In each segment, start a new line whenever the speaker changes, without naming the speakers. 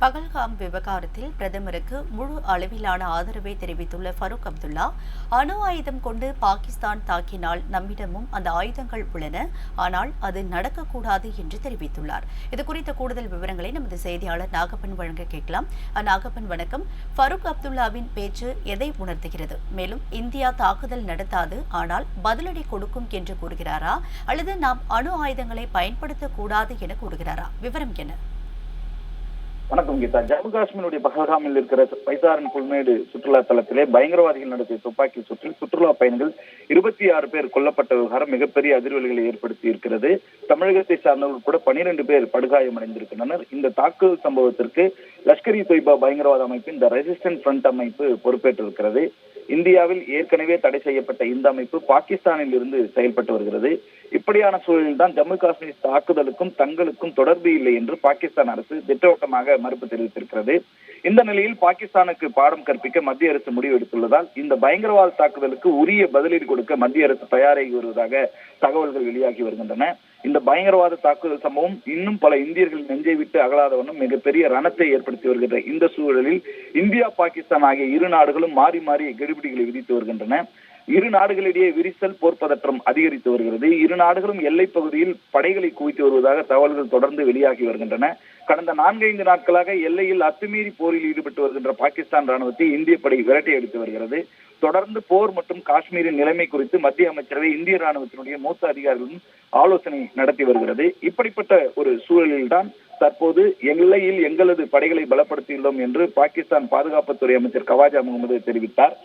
பகல்காம் விவகாரத்தில் பிரதமருக்கு முழு அளவிலான ஆதரவை தெரிவித்துள்ள ஃபரூக் அப்துல்லா அணு ஆயுதம் கொண்டு பாகிஸ்தான் தாக்கினால் நம்மிடமும் அந்த ஆயுதங்கள் உள்ளன. ஆனால் அது நடக்கக்கூடாது என்று தெரிவித்துள்ளார். இது குறித்த கூடுதல் விவரங்களை நமது செய்தியாளர் நாகப்பன் வழங்க கேட்கலாம். நாகப்பன் வணக்கம். ஃபரூக் அப்துல்லாவின் பேச்சு எதை உணர்த்துகிறது? மேலும் இந்தியா தாக்குதல் நடத்தாது ஆனால் பதிலடி கொடுக்கும் என்று கூறுகிறாரா? அல்லது நாம் அணு ஆயுதங்களை பயன்படுத்தக்கூடாது என கூறுகிறாரா? விவரம் என்ன?
வணக்கம் கீதா. ஜம்மு காஷ்மீருடைய பகல்காமில் இருக்கிற பைசாரன் புல்மேடு சுற்றுலா தலத்திலே பயங்கரவாதிகள் நடத்திய துப்பாக்கி சுற்றில் சுற்றுலா பயணிகள் இருபத்தி ஆறு பேர் கொல்லப்பட்ட விவகாரம் மிகப்பெரிய அதிர்வலைகளை ஏற்படுத்தி இருக்கிறது. தமிழகத்தை சார்ந்தவர்கள் கூட பனிரெண்டு பேர் படுகாயமடைந்திருக்கின்றனர். இந்த தாக்குதல் சம்பவத்திற்கு லஷ்கர் இ தொய்பா பயங்கரவாத அமைப்பின் த ரெசிஸ்டன்ட் ஃப்ரண்ட் அமைப்பு பொறுப்பேற்றிருக்கிறது. இந்தியாவில் ஏற்கனவே தடை செய்யப்பட்ட இந்த அமைப்பு பாகிஸ்தானில் இருந்து செயல்பட்டு வருகிறது. இப்படியான சூழலில் தான் ஜம்மு காஷ்மீர் தாக்குதலுக்கும் தங்களுக்கும் தொடர்பு இல்லை என்று பாகிஸ்தான் அரசு திட்டவட்டமாக மறுப்பு தெரிவித்திருக்கிறது. இந்த நிலையில் பாகிஸ்தானுக்கு பாடம் கற்பிக்க மத்திய அரசு முடிவு எடுத்துள்ளதால் இந்த பயங்கரவாத தாக்குதலுக்கு உரிய பதிலடி கொடுக்க மத்திய அரசு தயாராகி வருவதாக தகவல்கள் வெளியாகி வருகின்றன. இந்த பயங்கரவாத தாக்குதல் சம்பவம் இன்னும் பல இந்தியர்கள் நெஞ்சை விட்டு அகலாதவனும் மிகப்பெரிய ரணத்தை ஏற்படுத்தி வருகின்ற இந்த சூழலில் இந்தியா பாகிஸ்தான் ஆகிய இரு நாடுகளும் மாறி மாறி கெடுபிடிகளை விதித்து வருகின்றன. இரு நாடுகளிடையே விரிசல் போர் பதற்றம் அதிகரித்து வருகிறது. இரு நாடுகளும் எல்லைப் பகுதியில் படைகளை குவித்து வருவதாக தகவல்கள் தொடர்ந்து வெளியாகி வருகின்றன. கடந்த நான்கைந்து நாட்களாக எல்லையில் அத்துமீறி போரில் ஈடுபட்டு வருகின்ற பாகிஸ்தான் ராணுவத்தை இந்திய படை விரட்டி அடித்து வருகிறது. தொடர்ந்து போர் மற்றும் காஷ்மீரின் நிலைமை குறித்து மத்திய அமைச்சரவை இந்திய ராணுவத்தினுடைய மூத்த அதிகாரிகளும் ஆலோசனை நடத்தி வருகிறது. இப்படிப்பட்ட ஒரு சூழலில்தான் தற்போது எல்லையில் எங்களது படைகளை பலப்படுத்தியுள்ளோம் என்று பாகிஸ்தான் பாதுகாப்புத்துறை அமைச்சர் கவாஜா முகமது தெரிவித்தார்.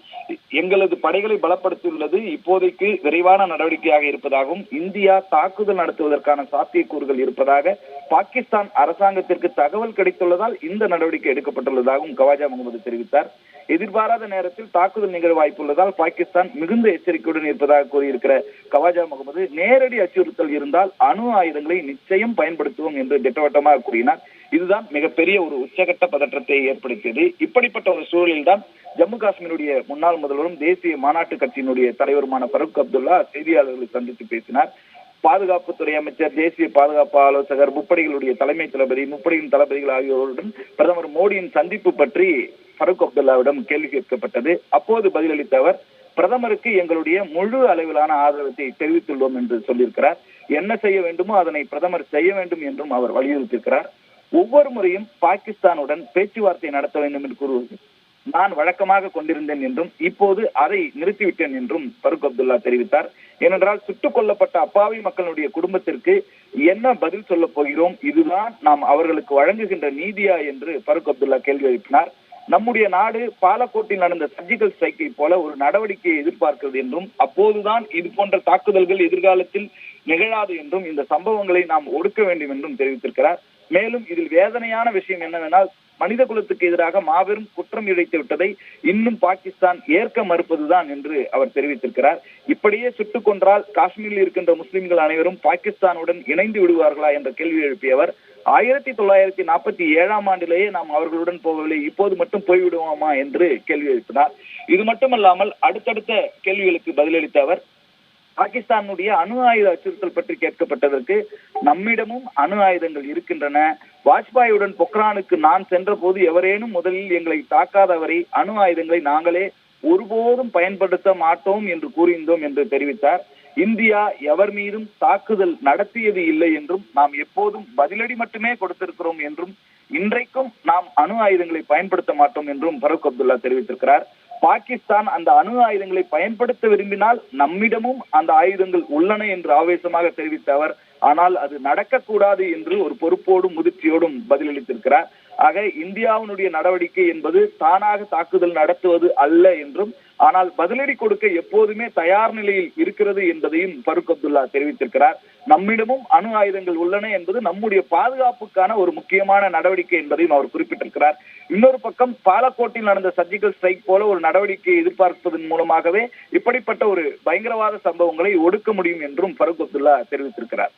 எங்களது படைகளை பலப்படுத்தியுள்ளது இப்போதைக்கு விரைவான நடவடிக்கையாக இருப்பதாகவும் இந்தியா தாக்குதல் நடத்துவதற்கான சாத்தியக்கூறுகள் இருப்பதாக பாகிஸ்தான் அரசாங்கத்திற்கு தகவல் கிடைத்துள்ளதால் இந்த நடவடிக்கை எடுக்கப்பட்டுள்ளதாகவும் கவாஜா முகமது தெரிவித்தார். எதிர்பாராத நேரத்தில் தாக்குதல் நிகழ வாய்ப்புள்ளதால் பாகிஸ்தான் மிகுந்த எச்சரிக்கையுடன் இருப்பதாக கூறியிருக்கிற கவாஜா முகமது நேரடி அச்சுறுத்தல் இருந்தால் அணு ஆயுதங்களை நிச்சயம் பயன்படுத்துவோம் என்று திட்டவட்டமாக கூறினார். இதுதான் மிகப்பெரிய ஒரு உச்சகட்ட பதற்றத்தை ஏற்படுத்தியது. இப்படிப்பட்ட ஒரு சூழலில்தான் ஜம்மு காஷ்மீருடைய முன்னாள் முதல்வரும் தேசிய மாநாட்டு கட்சியினுடைய தலைவருமான ஃபரூக் அப்துல்லா செய்தியாளர்களை சந்தித்து பேசினார். பாதுகாப்புத்துறை அமைச்சர் தேசிய பாதுகாப்பு ஆலோசகர் முப்படைகளுடைய தலைமை தளபதி முப்படையின் தளபதிகள் ஆகியோருடன் பிரதமர் மோடியின் சந்திப்பு பற்றி ஃபருக் அப்துல்லாவிடம் கேள்வி கேட்கப்பட்டது. அப்போது பதிலளித்த அவர் பிரதமருக்கு எங்களுடைய முழு அளவிலான ஆதரவத்தை தெரிவித்துள்ளோம் என்று சொல்லியிருக்கிறார். என்ன செய்ய வேண்டுமோ அதனை பிரதமர் செய்ய வேண்டும் என்றும் அவர் வலியுறுத்தியிருக்கிறார். ஒவ்வொரு முறையும் பாகிஸ்தானுடன் பேச்சுவார்த்தை நடத்த வேண்டும் என்று கூறுவது நான் வழக்கமாக கொண்டிருந்தேன் என்றும் இப்போது அதை நிறுத்திவிட்டேன் என்றும் ஃபருக் அப்துல்லா தெரிவித்தார். ஏனென்றால் சுட்டுக் கொல்லப்பட்ட அப்பாவி மக்களுடைய குடும்பத்திற்கு என்ன பதில் சொல்ல போகிறோம்? இதுதான் நாம் அவர்களுக்கு வழங்குகின்ற நீதியா என்று ஃபருக் அப்துல்லா கேள்வி எழுப்பினார். நம்முடைய நாடு பாலக்கோட்டில் நடந்த சர்ஜிக்கல் ஸ்ட்ரைக்கை போல ஒரு நடவடிக்கையை எதிர்பார்க்கிறது என்றும் அப்போதுதான் இது போன்ற தாக்குதல்கள் எதிர்காலத்தில் நிகழாது என்றும் இந்த சம்பவங்களை நாம் ஒடுக்க வேண்டும் என்றும் தெரிவித்திருக்கிறார். மேலும் இதில் வேதனையான விஷயம் என்னவென்றால் மனித குலத்துக்கு எதிராக மாபெரும் குற்றம் இழைத்து விட்டதை இன்னும் பாகிஸ்தான் ஏற்க மறுப்பதுதான் என்று அவர் தெரிவித்திருக்கிறார். இப்படியே சுட்டுக் கொன்றால் காஷ்மீரில் இருக்கின்ற முஸ்லிம்கள் அனைவரும் பாகிஸ்தானுடன் இணைந்து விடுவார்களா என்ற கேள்வி எழுப்பியவர் ஆயிரத்தி தொள்ளாயிரத்தி நாற்பத்தி ஏழாம் ஆண்டிலேயே நாம் அவர்களுடன் போகவில்லை. இப்போது மட்டும் போய்விடுவோமா என்று கேள்வி எழுப்பினார். இது மட்டுமல்லாமல் அடுத்தடுத்த கேள்விகளுக்கு பதிலளித்த அவர் பாகிஸ்தானுடைய அணு ஆயுத அச்சுறுத்தல் பற்றி கேட்கப்பட்டதற்கு நம்மிடமும் அணு ஆயுதங்கள் இருக்கின்றன. வாஜ்பாயுடன் பொக்ரானுக்கு நான் சென்ற போது எவரேனும் முதலில் எங்களை தாக்காதவரை அணு ஆயுதங்களை நாங்களே ஒருபோதும் பயன்படுத்த மாட்டோம் என்று கூறியிருந்தோம் என்று தெரிவித்தார். இந்தியா எவர் மீதும் தாக்குதல் நடத்தியது இல்லை என்றும் நாம் எப்போதும் பதிலடி மட்டுமே கொடுத்திருக்கிறோம் என்றும் இன்றைக்கும் நாம் அணு ஆயுதங்களை பயன்படுத்த மாட்டோம் என்றும் ஃபரூக் அப்துல்லா தெரிவித்திருக்கிறார். பாகிஸ்தான் அந்த அணு ஆயுதங்களை பயன்படுத்த விரும்பினால் நம்மிடமும் அந்த ஆயுதங்கள் உள்ளன என்று ஆவேசமாக தெரிவித்த அவர் ஆனால் அது நடக்கக்கூடாது என்று ஒரு பொறுப்போடும் முதிர்ச்சியோடும் பதிலளித்திருக்கிறார். ஆக இந்தியாவினுடைய நடவடிக்கை என்பது தானாக தாக்குதல் நடத்துவது அல்ல என்றும் ஆனால் பதிலடி கொடுக்க எப்போதுமே தயார் நிலையில் இருக்கிறது என்பதையும் ஃபருக் அப்துல்லா தெரிவித்திருக்கிறார். நம்மிடமும் அணு ஆயுதங்கள் உள்ளன என்பது நம்முடைய பாதுகாப்புக்கான ஒரு முக்கியமான நடவடிக்கை என்பதையும் அவர் குறிப்பிட்டிருக்கிறார். இன்னொரு பக்கம் பாலக்கோட்டில் நடந்த சர்ஜிக்கல் ஸ்ட்ரைக் போல ஒரு நடவடிக்கையை எதிர்பார்ப்பதன் மூலமாகவே இப்படிப்பட்ட ஒரு பயங்கரவாத சம்பவங்களை ஒடுக்க முடியும் என்றும் ஃபருக் அப்துல்லா தெரிவித்திருக்கிறார்.